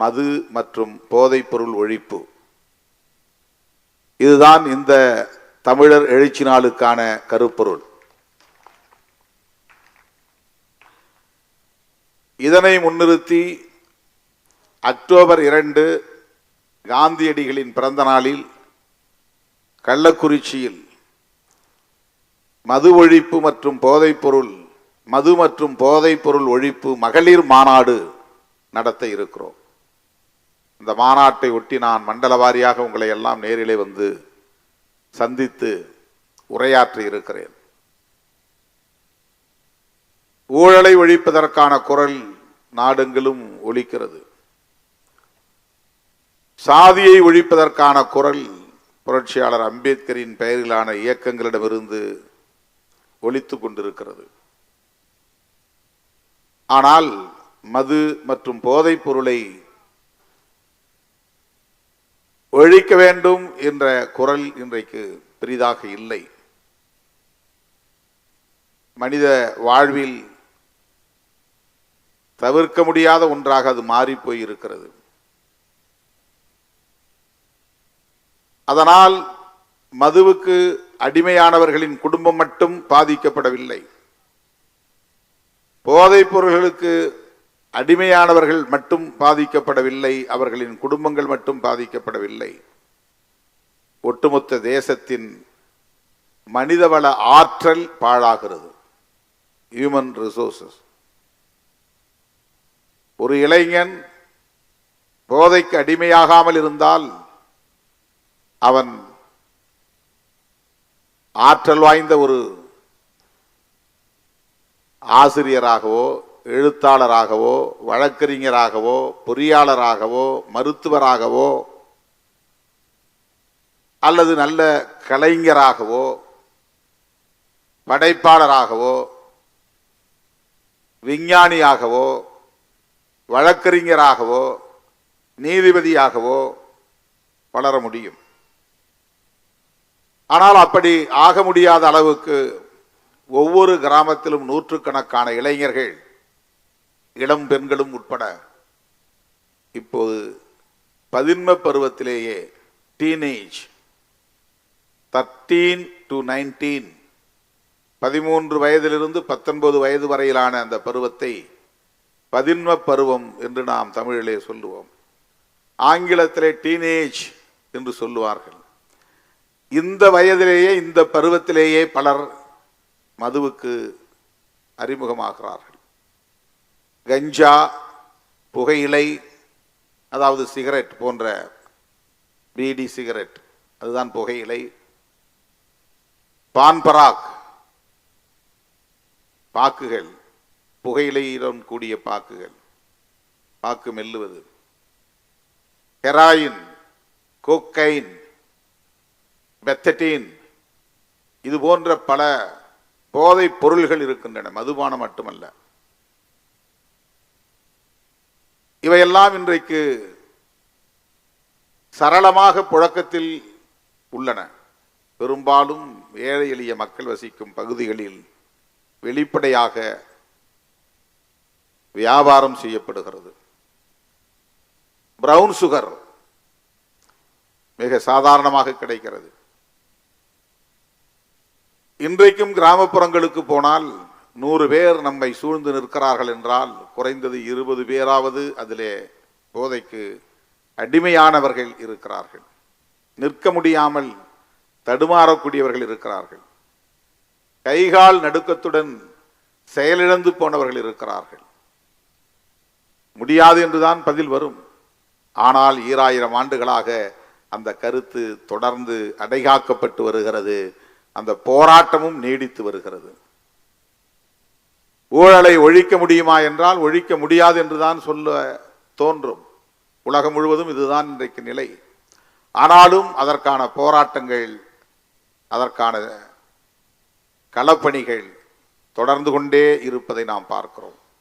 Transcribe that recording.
மது மற்றும் போதைப்பொருள் ஒழிப்பு. இதுதான் இந்த தமிழர் எழுச்சி நாளுக்கான கருப்பொருள். இதனை முன்னிறுத்தி அக்டோபர் இரண்டு காந்தியடிகளின் பிறந்த நாளில் கள்ளக்குறிச்சியில் மது ஒழிப்பு மற்றும் போதைப்பொருள் மது மற்றும் போதைப்பொருள் ஒழிப்பு மகளிர் மாநாடு நடத்த இருக்கிறோம். இந்த மாநாட்டை ஒட்டி நான் மண்டல வாரியாக உங்களை எல்லாம் நேரிலே வந்து சந்தித்து உரையாற்றி இருக்கிறேன். ஊழலை ஒழிப்பதற்கான குரல் நாடெங்கிலும் ஒழிக்கிறது சாதியை ஒழிப்பதற்கான குரல் புரட்சியாளர் அம்பேத்கரின் பெயரிலான இயக்கங்களிடமிருந்து ஒழித்து கொண்டிருக்கிறது. ஆனால் மது மற்றும் போதைப் பொருளை ஒழிக்க வேண்டும் என்ற குரல் இன்றைக்கு பெரிதாக இல்லை. மனித வாழ்வில் தவிர்க்க முடியாத ஒன்றாக அது மாறிப்போய் இருக்கிறது. அதனால் மதுவுக்கு அடிமையானவர்களின் குடும்பம் மட்டும் பாதிக்கப்படவில்லை. போதைப் பொருள்களுக்கு அடிமையானவர்கள் மட்டும் பாதிக்கப்படவில்லை அவர்களின் குடும்பங்கள் மட்டும் பாதிக்கப்படவில்லை. ஒட்டுமொத்த தேசத்தின் மனிதவள ஆற்றல் பாழாகிறது. ஹியூமன் ரிசோர்சஸ் ஒரு இளைஞன் போதைக்கு அடிமையாகாமல் இருந்தால் அவன் ஆற்றல் வாய்ந்த ஒரு ஆசிரியராகவோ எழுத்தாளராகவோ வழக்கறிஞராகவோ பொறியாளராகவோ மருத்துவராகவோ அல்லது நல்ல கலைஞராகவோ படைப்பாளராகவோ விஞ்ஞானியாகவோ வழக்கறிஞராகவோ நீதிபதியாகவோ வளர முடியும். ஆனால் அப்படி ஆக முடியாத அளவுக்கு ஒவ்வொரு கிராமத்திலும் நூற்றுக்கணக்கான இளைஞர்கள் இளம் பெண்களும் உட்பட. இப்போது பதின்ம பருவத்திலேயே டீனேஜ் தர்டீன் டு நைன்டீன் பதிமூன்று வயதிலிருந்து பத்தொன்பது வயது வரையிலான அந்த பருவத்தை பதின்ம பருவம் என்று நாம் தமிழிலே சொல்லுவோம். ஆங்கிலத்திலே டீனேஜ் என்று சொல்லுவார்கள். இந்த வயதிலேயே இந்த பருவத்திலேயே பலர் மதுவுக்கு அறிமுகமாகிறார்கள். கஞ்சா புகையிலை அதாவது சிகரெட் போன்ற பீடி சிகரெட் அதுதான் புகையிலை. பான்பராக் பாக்குகள் புகையிலையுடன் கூடிய பாக்குகள் பாக்கு மெல்லுவது. ஹெராயின் கோக்கைன் பெத்தட்டீன் இது போன்ற பல போதைப் பொருள்கள் இருக்கின்றன மதுபானம் மட்டுமல்ல. இவையெல்லாம் இன்றைக்கு சரளமாக புழக்கத்தில் உள்ளன. பெரும்பாலும் ஏழை எளிய மக்கள் வசிக்கும் பகுதிகளில் வெளிப்படையாக வியாபாரம் செய்யப்படுகிறது. பிரவுன் சுகர் மிக சாதாரணமாக கிடைக்கிறது. இன்றைக்கும் கிராமப்புறங்களுக்கு போனால் நூறு பேர் நம்மை சூழ்ந்து நிற்கிறார்கள் என்றால் குறைந்தது இருபது பேராவது அதிலே போதைக்கு அடிமையானவர்கள் இருக்கிறார்கள். நிற்க முடியாமல் தடுமாறக்கூடியவர்கள் இருக்கிறார்கள். கைகால் நடுக்கத்துடன் செயலிழந்து போனவர்கள் இருக்கிறார்கள். முடியாது என்றுதான் பதில் வரும். ஆனால் ஈராயிரம் ஆண்டுகளாக அந்த கருத்து தொடர்ந்து அடைகாக்கப்பட்டு வருகிறது. அந்த போராட்டமும் நீடித்து வருகிறது. ஊழலை ஒழிக்க முடியுமா என்றால் ஒழிக்க முடியாது என்றுதான் சொல்ல தோன்றும். உலகம் முழுவதும் இதுதான் இன்றைக்கு நிலை. ஆனாலும் அதற்கான போராட்டங்கள் அதற்கான களப்பணிகள் தொடர்ந்து கொண்டே இருப்பதை நாம் பார்க்கிறோம்.